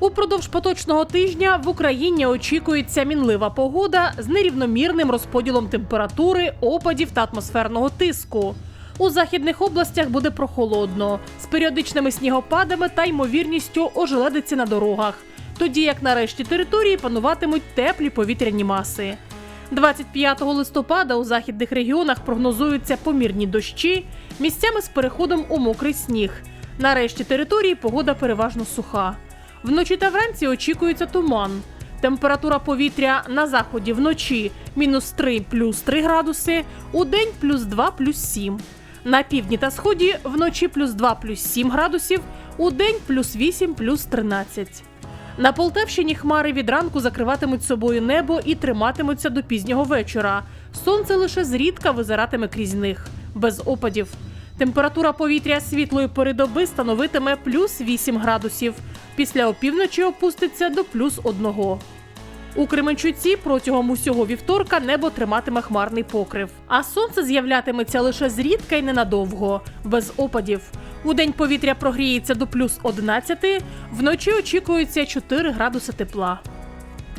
Упродовж поточного тижня в Україні очікується мінлива погода з нерівномірним розподілом температури, опадів та атмосферного тиску. У західних областях буде прохолодно з періодичними снігопадами та ймовірністю ожеледиці на дорогах, тоді як на решті території пануватимуть теплі повітряні маси. 25 листопада у західних регіонах прогнозуються помірні дощі, місцями з переходом у мокрий сніг. На решті території погода переважно суха. Вночі та вранці очікується туман. Температура повітря на заході вночі мінус 3 плюс 3 градуси, у день плюс 2 плюс 7. На півдні та сході вночі плюс 2 плюс 7 градусів, у день плюс 8 плюс 13. На Полтавщині хмари від ранку закриватимуть собою небо і триматимуться до пізнього вечора. Сонце лише зрідка визиратиме крізь них, без опадів. Температура повітря світлої пори доби становитиме плюс 8 градусів. Після опівночі опуститься до плюс одного. У Кременчуці протягом усього вівторка небо триматиме хмарний покрив, а сонце з'являтиметься лише зрідка й ненадовго, без опадів. У день повітря прогріється до плюс 11, вночі очікується 4 градуси тепла.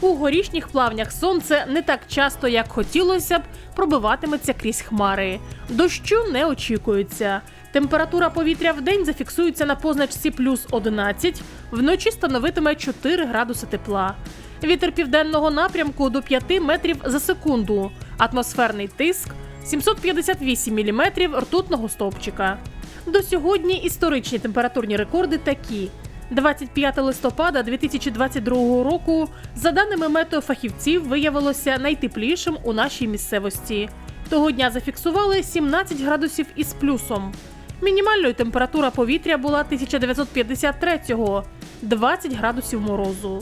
У горішніх плавнях сонце не так часто, як хотілося б, пробиватиметься крізь хмари. Дощу не очікується. Температура повітря в день зафіксується на позначці плюс 11, вночі становитиме 4 градуси тепла. Вітер південного напрямку до 5 метрів за секунду. Атмосферний тиск 758 міліметрів ртутного стовпчика. До сьогодні історичні температурні рекорди такі. 25 листопада 2022 року, за даними метеофахівців, виявилося найтеплішим у нашій місцевості. Того дня зафіксували 17 градусів із плюсом. Мінімальною температура повітря була 1953-го – 20 градусів морозу.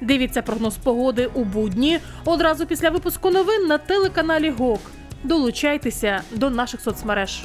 Дивіться прогноз погоди у будні одразу після випуску новин на телеканалі ГОК. Долучайтеся до наших соцмереж.